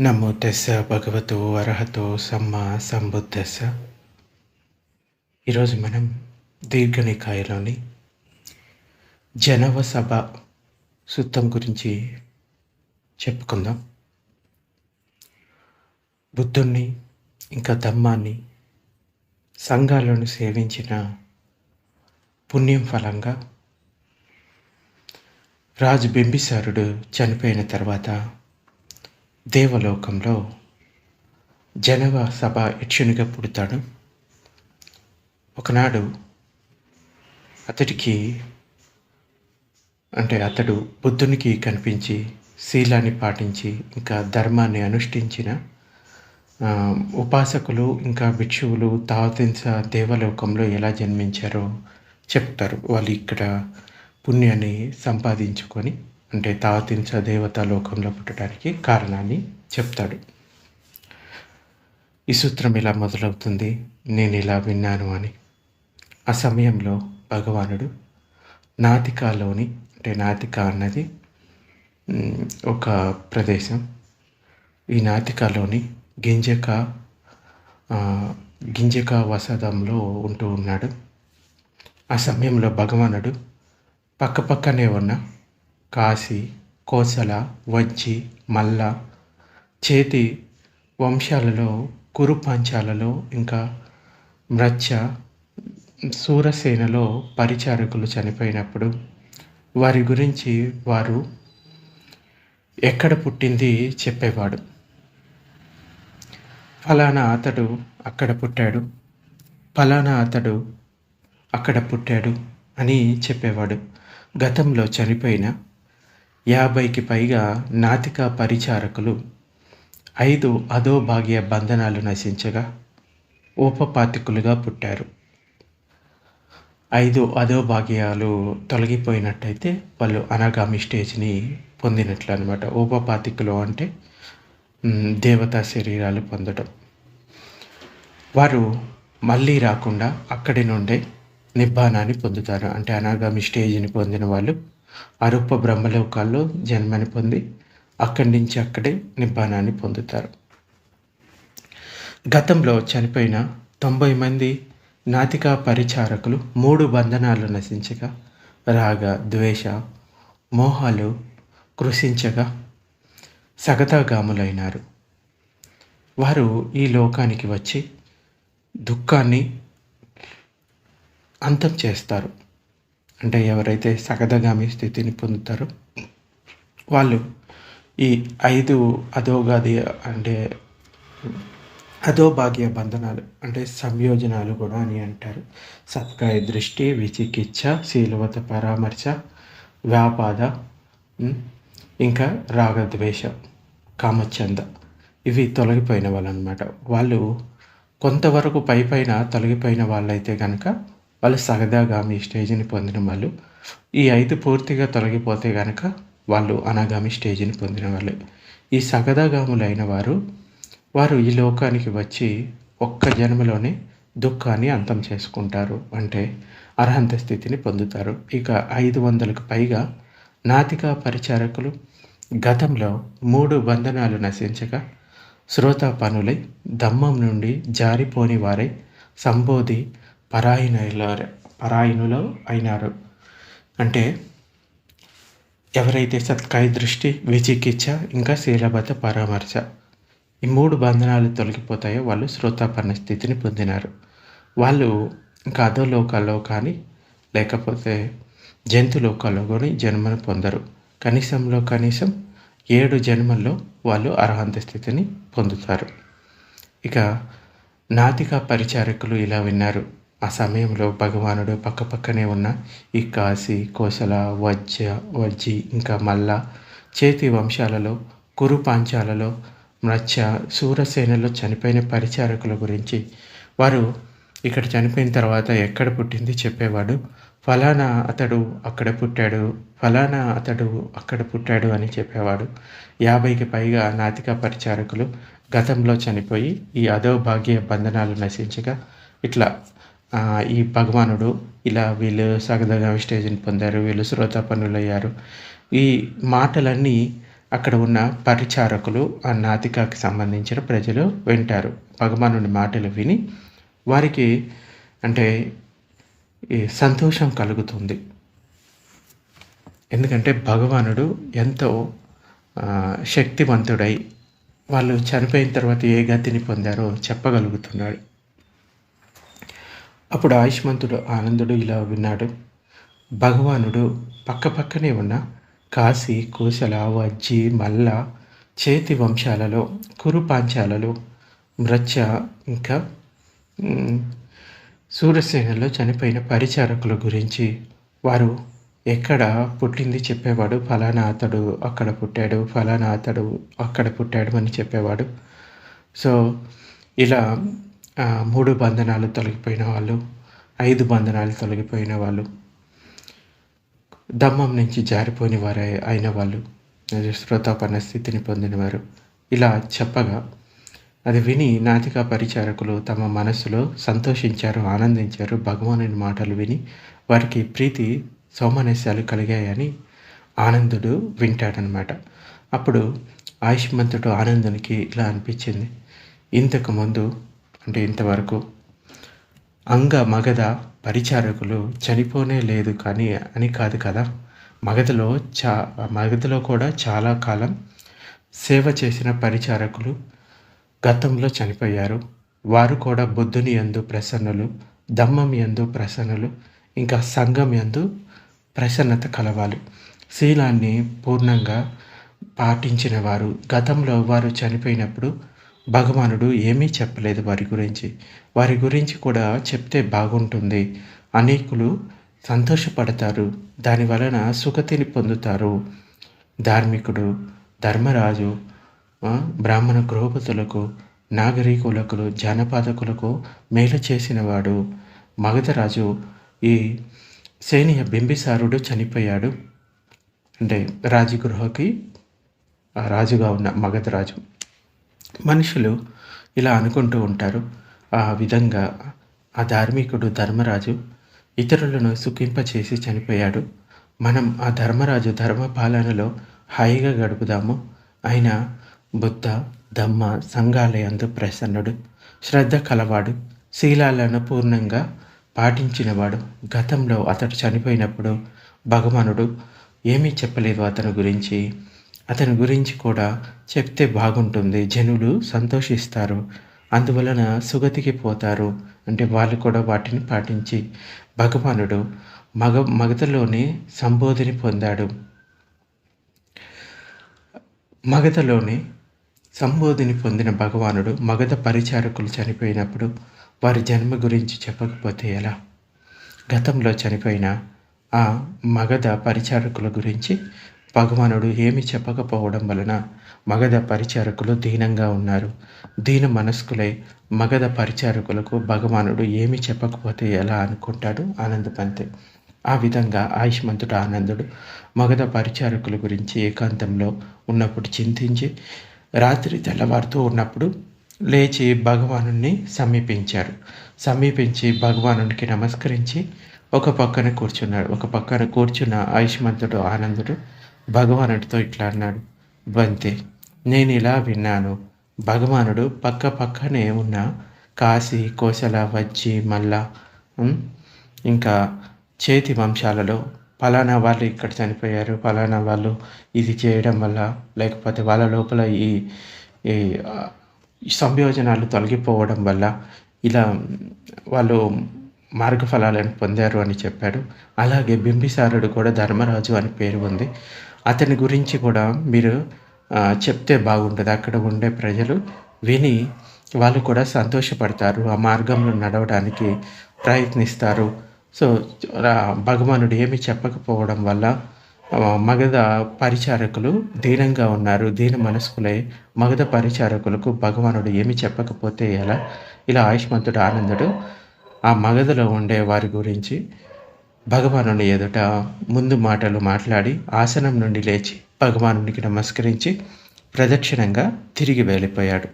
నమో తెస్స భగవతో అర్హతో సమ్మ సంబుద్ధస్స ఈరోజు మనం దీర్ఘనికాయలోని జనవ సభ సుత్తం గురించి చెప్పుకుందాం. బుద్ధుణ్ణి ఇంకా ధమ్మాన్ని సంఘాలను సేవించిన పుణ్యం ఫలంగా రాజు బింబిసారుడు చనిపోయిన తర్వాత దేవలోకంలో జనవ సభ యక్షునిగా పుడతాడు. ఒకనాడు అతడికి అంటే అతడు బుద్ధునికి కనిపించి శీలాన్ని పాటించి ఇంకా ధర్మాన్ని అనుష్ఠించిన ఉపాసకులు ఇంకా భిక్షువులు తావతింస దేవలోకంలో ఎలా జన్మించారో చెప్తారు. వాళ్ళు ఇక్కడ పుణ్యాన్ని సంపాదించుకొని అంటే తావతించ దేవత లోకంలో పుట్టడానికి కారణాన్ని చెప్తాడు. ఈ సూత్రం ఇలా మొదలవుతుంది. నేను ఇలా విన్నాను అని. ఆ సమయంలో భగవానుడు నాతికాలోని అంటే నాతిక అన్నది ఒక ప్రదేశం. ఈ నాతికలోని గింజక గింజక వసదంలో ఉంటూ ఉన్నాడు. ఆ సమయంలో భగవానుడు పక్కపక్కనే ఉన్న కాశీ కోసల వజ్జి మల్ల చేతి వంశాలలో కురు పంచాలలో ఇంకా మ్రచ్చ సూరసేనలో పరిచారకులు చనిపోయినప్పుడు వారి గురించి వారు ఎక్కడ పుట్టింది చెప్పేవాడు. ఫలానా అతడు అక్కడ పుట్టాడు. ఫలానా అతడు అక్కడ పుట్టాడు అని చెప్పేవాడు. గతంలో చనిపోయిన యాభైకి పైగా నాతిక పరిచారకులు. ఐదు అధోభాగ్య బంధనాలు నశించగా ఉపపాతికులుగా పుట్టారు. ఐదు అధోభాగ్యాలు తొలగిపోయినట్టయితే వాళ్ళు అనాగామి స్టేజ్ని పొందినట్లు అనమాట ఉపపాతికులు అంటే దేవతా శరీరాలు పొందడం వారు మళ్ళీ రాకుండా అక్కడి నుండే నిబ్బానాన్ని పొందుతారు. అంటే అనాగామి స్టేజ్ని పొందిన వాళ్ళు అరూప బ్రహ్మలోకాల్లో జన్మని పొంది అక్కడి నుంచి అక్కడే నిబ్బానాన్ని పొందుతారు. గతంలో చనిపోయిన తొంభై మంది నాతికా పరిచారకులు మూడు బంధనాలు నశించగా రాగ ద్వేష మోహాలు కృషించగా సగతాగాములైనారు. వారు ఈ లోకానికి వచ్చి దుఃఖాన్ని అంతం చేస్తారు. అంటే ఎవరైతే సగదగామి స్థితిని పొందుతారో వాళ్ళు ఈ ఐదు అధోగాది అంటే అధోభాగ్య బంధనాలు అంటే సంయోజనాలు కూడా అని అంటారు. సత్కాయ దృష్టి విచికిత్స శీలవత పరామర్శ వ్యాపాద ఇంకా రాగద్వేష కామచంద ఇవి తొలగిపోయిన వాళ్ళు అనమాట వాళ్ళు కొంతవరకు పై పైన తొలగిపోయిన వాళ్ళైతే కనుక వాళ్ళు సగదాగామి స్టేజ్ని పొందిన వాళ్ళు. ఈ ఐదు పూర్తిగా తొలగిపోతే కనుక వాళ్ళు అనాగామి స్టేజ్ని పొందిన వాళ్ళు. ఈ సగదాగాములైన వారు వారు ఈ లోకానికి వచ్చి ఒక్క జన్మలోనే దుఃఖాన్ని అంతం చేసుకుంటారు. అంటే అర్హంత స్థితిని పొందుతారు. ఇక ఐదు వందలకు పైగా నాతికా పరిచారకులు గతంలో మూడు బంధనాలు నశించగా శ్రోతాపనులై దమ్మం నుండి జారిపోని వారై సంబోధి పరాయణుల పరాయణులు అయినారు. అంటే ఎవరైతే సత్కాయ దృష్టి విచికిత్స ఇంకా శీలబద్ధ పరామర్శ ఈ మూడు బంధనాలు తొలగిపోతాయో వాళ్ళు శ్రోతాపన్న స్థితిని పొందినారు. వాళ్ళు ఇంకా అదో లోకాల్లో కానీ లేకపోతే జంతు లోకాల్లో కానీ జన్మను పొందరు. కనీసంలో కనీసం ఏడు జన్మల్లో వాళ్ళు అర్హంత స్థితిని పొందుతారు. ఇక నాతిక పరిచారకులు ఇలా విన్నారు. ఆ సమయంలో భగవానుడు పక్కపక్కనే ఉన్న ఈ కాశీ కోసల వజ్జ వజ్జి ఇంకా మల్ల చేతి వంశాలలో కురు పాంచాలలో మత్స్య సూరసేనలో చనిపోయిన పరిచారకుల గురించి వారు ఇక్కడ చనిపోయిన తర్వాత ఎక్కడ పుట్టింది చెప్పేవాడు ఫలానా అతడు అక్కడ పుట్టాడు ఫలానా అతడు అక్కడ పుట్టాడు అని చెప్పేవాడు. యాభైకి పైగా నాతిక పరిచారకులు గతంలో చనిపోయి ఈ అధోభాగ్య బంధనాలు నశించగా ఇట్లా ఈ భగవానుడు ఇలా వీళ్ళు సగదగా స్టేజ్ని పొందారు వీళ్ళు శ్రోత పనులు అయ్యారు ఈ మాటలన్నీ అక్కడ ఉన్న పరిచారకులు ఆ నాతికకి సంబంధించిన ప్రజలు వింటారు. భగవానుడి మాటలు విని వారికి అంటే ఈ సంతోషం కలుగుతుంది. ఎందుకంటే భగవానుడు ఎంతో శక్తివంతుడై వాళ్ళు చనిపోయిన తర్వాత ఏ గతిని పొందారో చెప్పగలుగుతున్నాడు. అప్పుడు ఆయుష్మంతుడు ఆనందుడు ఇలా విన్నాడు. భగవానుడు పక్కపక్కనే ఉన్న కాశీ కోశల వజ్జి మల్ల చేతి వంశాలలో కురు పాంచాలలో ఇంకా సూర్యసేనలో చనిపోయిన పరిచారకుల గురించి వారు ఎక్కడ పుట్టింది చెప్పేవాడు. ఫలానా అతడు అక్కడ పుట్టాడు ఫలానా అతడు అక్కడ పుట్టాడు అని చెప్పేవాడు. సో ఇలా మూడు బంధనాలు తొలగిపోయిన వాళ్ళు ఐదు బంధనాలు తొలగిపోయిన వాళ్ళు దమ్మం నుంచి జారిపోయిన వారే అయిన వాళ్ళు నిజశ్రోతాపన్న స్థితిని పొందినవారు ఇలా చెప్పగా అది విని నాతికా పరిచారకులు తమ మనస్సులో సంతోషించారు ఆనందించారు భగవానుని మాటలు విని వారికి ప్రీతి సౌమనస్యాలు కలిగాయని ఆనందుడు వింటాడనమాట. అప్పుడు ఆయుష్మంతుడు ఆనందునికి ఇలా అనిపించింది ఇంతకుముందు అంటే ఇంతవరకు అంగ మగధ పరిచారకులు చనిపోనే లేదు కానీ అని కాదు కదా. మగధలో చా మగధలో కూడా చాలా కాలం సేవ చేసిన పరిచారకులు గతంలో చనిపోయారు. వారు కూడా బుద్ధుని యందు ప్రసన్నులు దమ్మం యందు ప్రసన్నులు ఇంకా సంఘం యందు ప్రసన్నత కలవాలి శీలాన్ని పూర్ణంగా పాటించిన వారు గతంలో వారు చనిపోయినప్పుడు భగవానుడు ఏమీ చెప్పలేదు వారి గురించి. వారి గురించి కూడా చెప్తే బాగుంటుంది. అనేకులు సంతోషపడతారు. దాని వలన సుఖతిని పొందుతారు. ధార్మికుడు ధర్మరాజు బ్రాహ్మణ గృహపతులకు నాగరికులకు జానపాదకులకు మేలు చేసినవాడు. మగధరాజు ఈ సేనియ బింబిసారుడు చనిపోయాడు. అంటే రాజగృహకి ఆ రాజుగా ఉన్న మగధరాజు. మనుషులు ఇలా అనుకుంటూ ఉంటారు. ఆ విధంగా ఆ ధార్మికుడు ధర్మరాజు ఇతరులను సుఖింపచేసి చనిపోయాడు. మనం ఆ ధర్మరాజు ధర్మ పాలనలో హాయిగా గడుపుదాము. ఆయన బుద్ధ దమ్మ సంఘాలయందు ప్రసన్నుడు శ్రద్ధ కలవాడు శీలాలను పూర్ణంగా పాటించినవాడు. గతంలో అతడు చనిపోయినప్పుడు భగవానుడు ఏమీ చెప్పలేదు అతని గురించి. అతని గురించి కూడా చెప్తే బాగుంటుంది. జనులు సంతోషిస్తారు. అందువలన సుగతికి పోతారు. అంటే వాళ్ళు కూడా వాటిని పాటించి. భగవానుడు మగ మగతలోనే సంబోధిని పొందాడు. మగధలోనే సంబోధిని పొందిన భగవానుడు మగధ పరిచారకులు చనిపోయినప్పుడు వారి జన్మ గురించి చెప్పకపోతే ఎలా? గతంలో చనిపోయిన ఆ మగధ పరిచారకుల గురించి భగవానుడు ఏమి చెప్పకపోవడం వలన మగధ పరిచారకులు దీనంగా ఉన్నారు. దీన మనస్కులై మగధ పరిచారకులకు భగవానుడు ఏమి చెప్పకపోతే ఎలా అనుకుంటాడు? ఆనందపంతే ఆ విధంగా ఆయుష్మంతుడు ఆనందుడు మగధ పరిచారకుల గురించి ఏకాంతంలో ఉన్నప్పుడు చింతించి రాత్రి తెల్లవారుతూ ఉన్నప్పుడు లేచి భగవానుని సమీపించారు సమీపించి భగవానునికి నమస్కరించి ఒక పక్కన కూర్చున్నాడు. ఒక పక్కన కూర్చున్న ఆయుష్మంతుడు ఆనందుడు భగవానుడితో ఇట్లా అన్నాడు. బంతి నేను ఇలా విన్నాను. భగవానుడు పక్క పక్కనే ఉన్న కాశీ కోసల వజ్జి మల్ల ఇంకా చేతి వంశాలలో ఫలానా వాళ్ళు ఇక్కడ చనిపోయారు ఫలానా వాళ్ళు ఇది చేయడం వల్ల లేకపోతే వాళ్ళ లోపల ఈ ఈ ఈ సంయోజనాలు తొలగిపోవడం వల్ల ఇలా వాళ్ళు మార్గఫలాలను పొందారు అని చెప్పాడు. అలాగే బింబిసారుడు కూడా ధర్మరాజు అని పేరు ఉంది. అతని గురించి కూడా మీరు చెప్తే బాగుంటుంది. అక్కడ ఉండే ప్రజలు విని వాళ్ళు కూడా సంతోషపడతారు. ఆ మార్గంలో నడవడానికి ప్రయత్నిస్తారు. సో భగవానుడు ఏమి చెప్పకపోవడం వల్ల మగధ పరిచారకులు దీనంగా ఉన్నారు. దీన మనస్కులై మగధ పరిచారకులకు భగవానుడు ఏమి చెప్పకపోతే ఎలా? ఇలా ఆయుష్మంతుడు ఆనందుడు ఆ మగధలో ఉండే వారి గురించి భగవానుని ఎదుట ముందు మాటలు మాట్లాడి ఆసనం నుండి లేచి భగవానునికి నమస్కరించి ప్రదక్షిణంగా తిరిగి వెళ్ళిపోయాడు.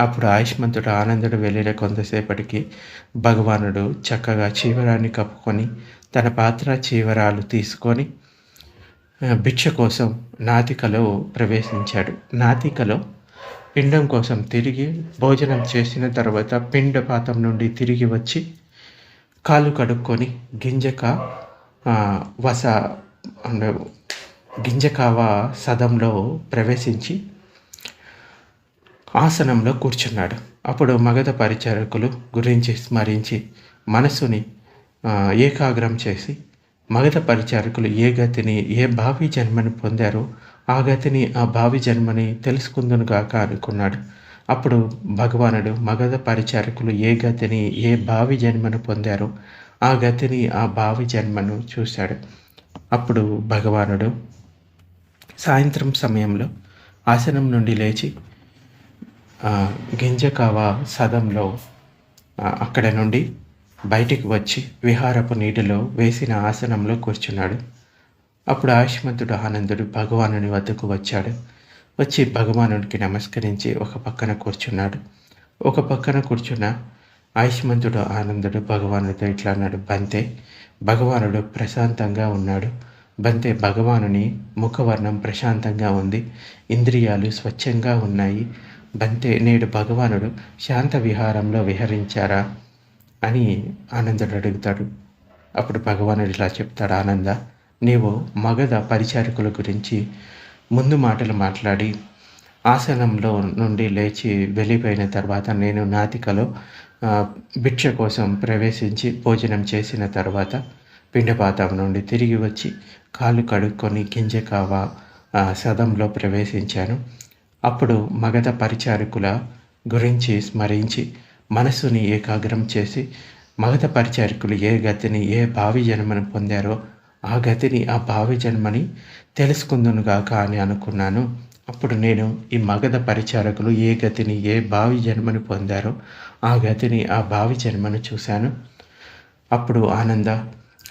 అప్పుడు ఆయుష్మంతుడు ఆనందుడు వెళ్ళిన కొంతసేపటికి భగవానుడు చక్కగా చీవరాన్ని కప్పుకొని తన పాత్ర చీవరాలు తీసుకొని భిక్ష కోసం నాతికలో ప్రవేశించాడు. నాతికలో పిండం కోసం తిరిగి భోజనం చేసిన తర్వాత పిండపాతం నుండి తిరిగి వచ్చి కాళ్ళు కడుక్కొని గింజక వస అంటే గింజకావ సదంలో ప్రవేశించి ఆసనంలో కూర్చున్నాడు. అప్పుడు మగధ పరిచారకులు గురించి స్మరించి మనసుని ఏకాగ్రం చేసి మగధ పరిచారకులు ఏ గతిని ఏ భావి జన్మని పొందారో ఆ గతిని ఆ భావి జన్మని తెలుసుకుందునుగాక అనుకున్నాడు. అప్పుడు భగవానుడు మగధ పరిచారకులు ఏ గతిని ఏ భావి జన్మను పొందారో ఆ గతిని ఆ భావి జన్మను చూశాడు. అప్పుడు భగవానుడు సాయంత్రం సమయంలో ఆసనం నుండి లేచి గింజకావ సదంలో అక్కడ నుండి బయటికి వచ్చి విహారపు నీటిలో వేసిన ఆసనంలో కూర్చున్నాడు. అప్పుడు ఆయుష్మంతుడు ఆనందుడు భగవానుని వద్దకు వచ్చాడు. వచ్చి భగవానుడికి నమస్కరించి ఒక పక్కన కూర్చున్నాడు. ఒక పక్కన కూర్చున్న ఆయుష్మంతుడు ఆనందుడు భగవానుడితో ఇట్లా అన్నాడు. బంతే భగవానుడు ప్రశాంతంగా ఉన్నాడు. బంతే భగవానుని ముఖవర్ణం ప్రశాంతంగా ఉంది. ఇంద్రియాలు స్వచ్ఛంగా ఉన్నాయి. బంతే నేడు భగవానుడు శాంత విహారంలో విహరించారా అని ఆనందుడు అడుగుతాడు. అప్పుడు భగవానుడు ఇలా చెప్తాడు. ఆనంద నీవు మగధ పరిచారకుల గురించి ముందు మాటలు మాట్లాడి ఆసనంలో నుండి లేచి వెళ్ళిపోయిన తర్వాత నేను నాతికలో భిక్ష కోసం ప్రవేశించి భోజనం చేసిన తర్వాత పిండపాతం నుండి తిరిగి వచ్చి కాలు కడుక్కొని గింజ కావ సదంలో ప్రవేశించాను. అప్పుడు మగధ పరిచారకుల గురించి స్మరించి మనసుని ఏకాగ్రం చేసి మగధ పరిచారకులు ఏ గతిని ఏ భావి జన్మను పొందారో ఆ గతిని ఆ భావి జన్మని తెలుసుకుందునుగాక అని అనుకున్నాను. అప్పుడు నేను ఈ మగధ పరిచారకులు ఏ గతిని ఏ భావి జన్మను పొందారో ఆ గతిని ఆ భావి జన్మను చూశాను. అప్పుడు ఆనంద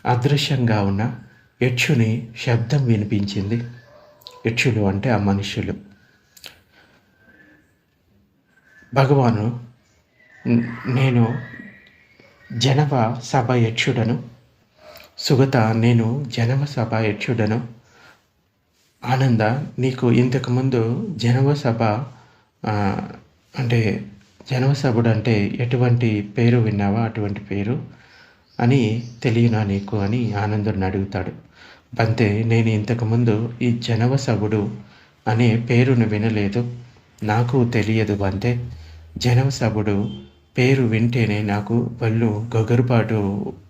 అదృశ్యంగా ఉన్న యక్షుని శబ్దం వినిపించింది. యక్షులు అంటే ఆ మనుషులు భగవాను నేను జనవ సభ యక్షుడను సుగత నేను జనవ సభ యక్షుడను. ఆనంద నీకు ఇంతకుముందు జనవ సభ అంటే జనవ సభుడు అంటే ఎటువంటి పేరు విన్నావా? అటువంటి పేరు అని తెలియనా నీకు అని ఆనందుడిని అడుగుతాడు. బంతే నేను ఇంతకుముందు ఈ జనవ సభుడు అనే పేరును వినలేదు. నాకు తెలియదు బంతే. జనవ సభుడు పేరు వింటేనే నాకు వాళ్ళు గొగరుపాటు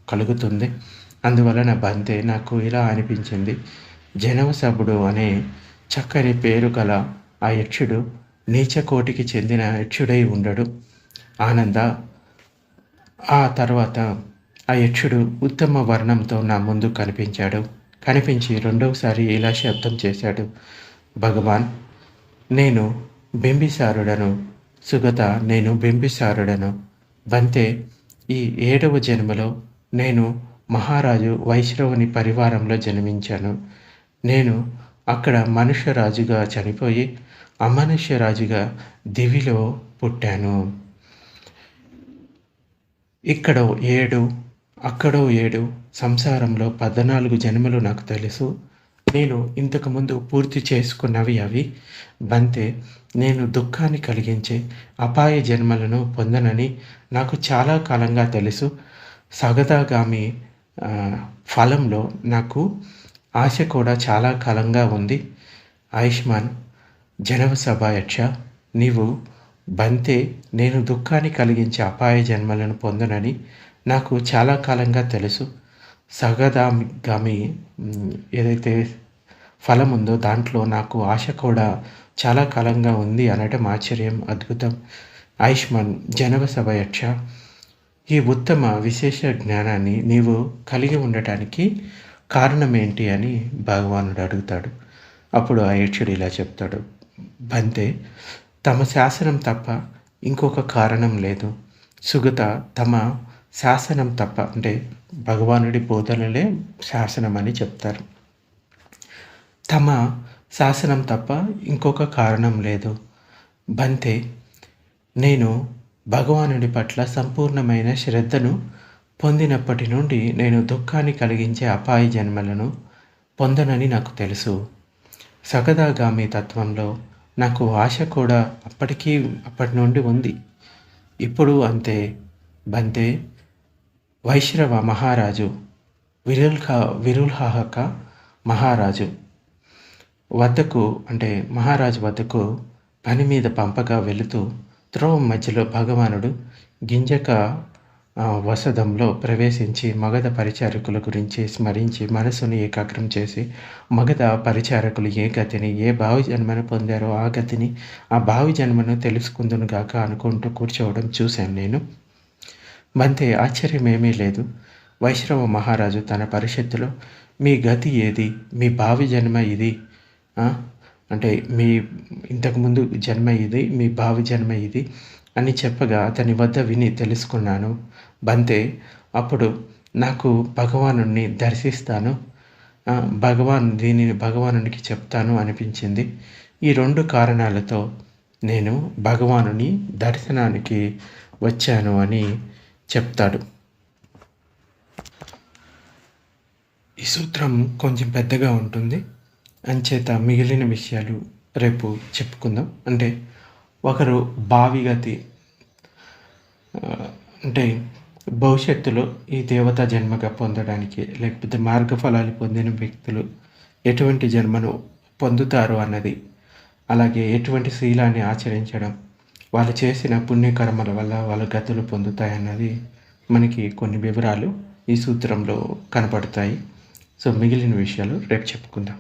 కలుగుతుంది. అందువలన బంతే నాకు ఇలా అనిపించింది. జనవసభుడు అనే చక్కని పేరు గల ఆ యక్షుడు నీచకోటికి చెందిన యక్షుడై ఉండడు. ఆనంద ఆ తర్వాత ఆ యక్షుడు ఉత్తమ వర్ణంతో నా ముందు కనిపించాడు. కనిపించి రెండవసారి ఇలా శబ్దం చేశాడు. భగవాన్ నేను బింబిసారుడను సుగత నేను బింబిసారుడను బంతే ఈ ఏడవ జన్మలో నేను మహారాజు వైశ్రవుని పరివారంలో జన్మించాను. నేను అక్కడ మనుష్యరాజుగా చనిపోయి అమనుష్యరాజుగా దివిలో పుట్టాను. ఇక్కడో ఏడు అక్కడో ఏడు సంసారంలో పద్నాలుగు జన్మలు నాకు తెలుసు. నేను ఇంతకుముందు పూర్తి చేసుకున్నవి అవి. బంతే నేను దుఃఖాన్ని కలిగించే అపాయ జన్మలను పొందనని నాకు చాలా కాలంగా తెలుసు. సగదాగామి ఫలంలో నాకు ఆశ కూడా చాలా కాలంగా ఉంది. ఆయుష్మాన్ జనవ సభాయక్ష నీవు బంతే నేను దుఃఖాన్ని కలిగించే అపాయ జన్మలను పొందనని నాకు చాలా కాలంగా తెలుసు. సగదాగామి ఏదైతే ఫలం ఉందో దాంట్లో నాకు ఆశ కూడా చాలా కాలంగా ఉంది అనటం ఆశ్చర్యం అద్భుతం. ఆయుష్మాన్ జనవసభ యక్ష ఈ ఉత్తమ విశేష జ్ఞానాన్ని నీవు కలిగి ఉండటానికి కారణం ఏంటి అని భగవానుడు అడుగుతాడు. అప్పుడు ఆ యక్షుడు ఇలా చెప్తాడు. బంతే తమ శాసనం తప్ప ఇంకొక కారణం లేదు. సుగత తమ శాసనం తప్ప అంటే భగవానుడి బోధనలే శాసనం అని చెప్తారు. తమ శాసనం తప్ప ఇంకొక కారణం లేదు. బంతే నేను భగవానుడి పట్ల సంపూర్ణమైన శ్రద్ధను పొందినప్పటి నుండి నేను దుఃఖాన్ని కలిగించే అపాయ జన్మలను పొందనని నాకు తెలుసు. సగదాగామి తత్వంలో నాకు ఆశ కూడా అప్పటికీ అప్పటి నుండి ఉంది. ఇప్పుడు అంతే. బంతే. వైశ్రవ మహారాజు. విరుల్హ విరుల్హాహక మహారాజు. వద్దకు అంటే మహారాజు వద్దకు పని మీద పంపగా వెళుతూ త్రోవ మధ్యలో భగవానుడు గింజక వసదంలో ప్రవేశించి మగధ పరిచారకుల గురించి స్మరించి మనసును ఏకాగ్రం చేసి మగధ పరిచారకులు ఏ గతిని ఏ భావి జన్మను పొందారో ఆ గతిని ఆ భావి జన్మను తెలుసుకుందునుగాక అనుకుంటూ కూర్చోవడం చూశాను నేను. బంతే ఆశ్చర్యం ఏమీ లేదు. వైష్ణవ మహారాజు తన పరిషత్తులో మీ గతి ఏది? మీ భావి జన్మ ఇది? అంటే మీ ఇంతకుముందు జన్మ ఇది మీ భావి జన్మ ఇది అని చెప్పగా అతని వద్ద విని తెలుసుకున్నాను. బంతే అప్పుడు నాకు భగవాను దర్శిస్తాను. భగవాన్ దీనిని భగవానునికి చెప్తాను అనిపించింది. ఈ రెండు కారణాలతో నేను భగవానుని దర్శనానికి వచ్చాను అని చెప్తాడు. ఈ సూత్రం కొంచెం పెద్దగా ఉంటుంది. అంచేత మిగిలిన విషయాలు రేపు చెప్పుకుందాం. అంటే ఒకరు భావిగతి అంటే భవిష్యత్తులో ఈ దేవతా జన్మగా పొందడానికి లేకపోతే మార్గఫలాలు పొందిన వ్యక్తులు ఎటువంటి జన్మను పొందుతారు అన్నది అలాగే ఎటువంటి శీలాన్ని ఆచరించడం వాళ్ళు చేసిన పుణ్యకర్మల వల్ల వాళ్ళ గతులు పొందుతాయన్నది మనకి కొన్ని వివరాలు ఈ సూత్రంలో కనపడతాయి. సో మిగిలిన విషయాలు రేపు చెప్పుకుందాం.